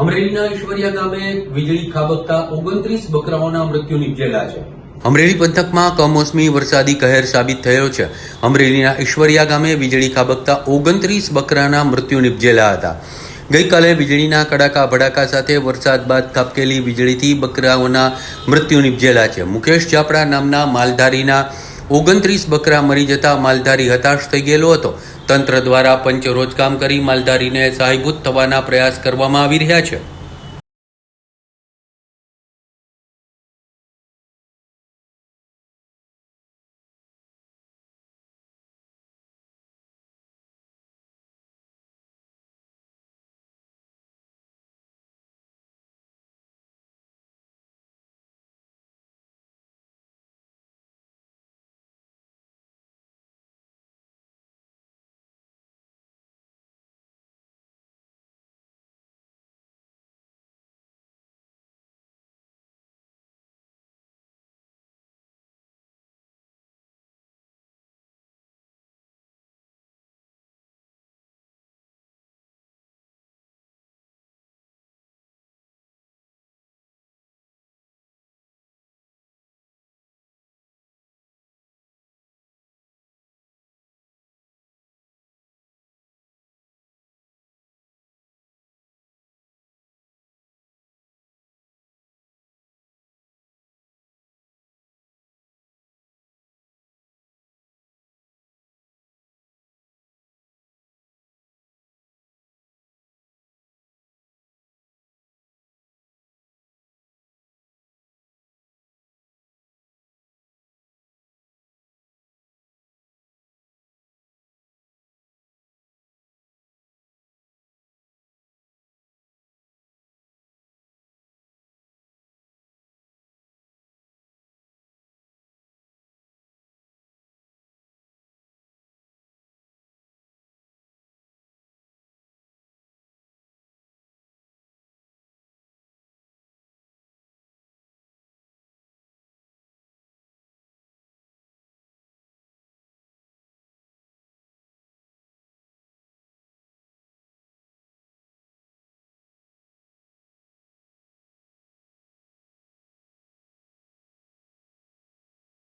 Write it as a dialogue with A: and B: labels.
A: અમરેલીના ઈશ્વરિયા ગામે વીજળી ખાબકતા ઓગણત્રીસ બકરાઓના મૃત્યુ નીપજેલા છે. અમરેલી પંથકમાં કમોસમી વરસાદી કહેર સાબિત થયો છે. અમરેલીના ઈશ્વરિયા ગામે વીજળી ખાબકતા ઓગણત્રીસ બકરાના મૃત્યુ નીપજેલા હતા. ગઈકાલે વીજળીના કડાકા ભડાકા સાથે વરસાદ બાદ ખાબકેલી વીજળીથી બકરાઓના મૃત્યુ નીપજેલા છે. મુકેશ ચાપડા નામના માલધારીના ઓગણત્રીસ બકરા મરી જતા માલધારી હતાશ થઈ ગયેલો હતો. તંત્ર દ્વારા પંચરોજ કામ કરી માલધારીને સહાયભૂત થવાના પ્રયાસ કરવામાં આવી રહ્યા છે.